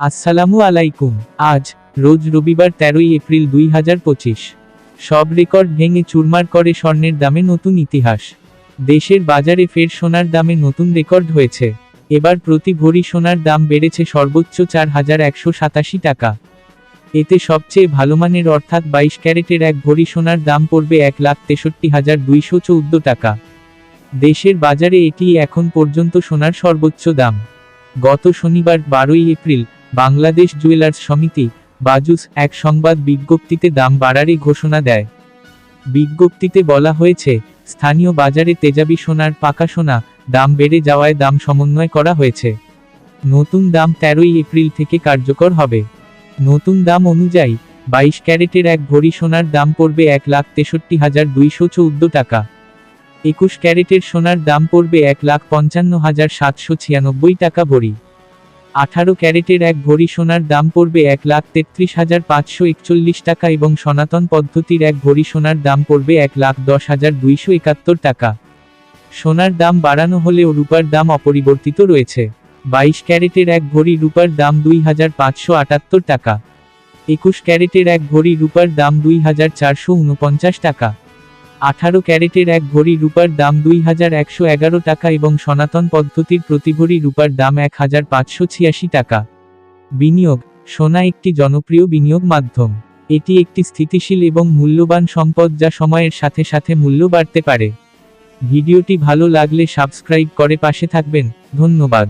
আসসালামু আলাইকুম। আজ, রোজ রবিবার তেরোই এপ্রিল দুই হাজার পঁচিশ। সব রেকর্ড ভেঙে চুরমার করে স্বর্ণের দামে নতুন ইতিহাস। দেশের বাজারে ফের সোনার দামে নতুন রেকর্ড হয়েছে। এবার প্রতি ভরি সোনার দাম বেড়েছে সর্বোচ্চ চার হাজার একশো সাতাশি টাকা। এতে সবচেয়ে ভালো মানের অর্থাৎ বাইশ ক্যারেটের এক ভরি সোনার দাম পড়বে এক লাখ তেষট্টি হাজার দুইশো চৌদ্দ টাকা। দেশের বাজারে এটি এখন পর্যন্ত সোনার সর্বোচ্চ দাম। গত শনিবার বারোই এপ্রিল বাংলাদেশ জুয়েলার্স সমিতি, বাজুস এক সংবাদ বিজ্ঞপ্তিতে দাম বাড়ারই ঘোষণা দেয়। বিজ্ঞপ্তিতে বলা হয়েছে, স্থানীয় বাজারে তেজাবি সোনার পাকা সোনা, দাম বেড়ে যাওয়ায় দাম সমন্বয় করা হয়েছে। নতুন দাম তেরোই এপ্রিল থেকে কার্যকর হবে। নতুন দাম অনুযায়ী, বাইশ ক্যারেটের এক ভরি সোনার দাম পড়বে এক লাখ তেষট্টি হাজার দুইশো চৌদ্দ টাকা। একুশ ক্যারেটের সোনার দাম পড়বে এক লাখ পঞ্চান্ন হাজার সাতশো ছিয়ানব্বই টাকা ভরি। আঠারো ক্যারেটের এক ভরি সোনার দাম পড়বে এক লাখ তেত্রিশ হাজার পাঁচশো একচল্লিশ টাকা এবং সনাতন পদ্ধতির এক ভরি সোনার দাম পড়বে এক লাখ দশ হাজার দুইশো একাত্তর টাকা। সোনার দাম বাড়ানো হলেও রূপার দাম অপরিবর্তিত রয়েছে। বাইশ ক্যারেটের এক ভরি রূপার দাম দুই হাজার পাঁচশো আটাত্তর টাকা। একুশ ক্যারেটের এক ভরি রূপার দাম দুই হাজার চারশো উনপঞ্চাশ টাকা। আঠারো ক্যারেটের এক ভরি রূপার দাম দুই হাজার একশো এগারো টাকা এবং সনাতন পদ্ধতির প্রতি ভরি রূপার দাম এক হাজার পাঁচশো ছিয়াশি টাকা। বিনিয়োগ, সোনা একটি জনপ্রিয় বিনিয়োগ মাধ্যম। এটি একটি স্থিতিশীল এবং মূল্যবান সম্পদ যা সময়ের সাথে সাথে মূল্য বাড়তে পারে। ভিডিওটি ভালো লাগলে সাবস্ক্রাইব করে পাশে থাকবেন, ধন্যবাদ।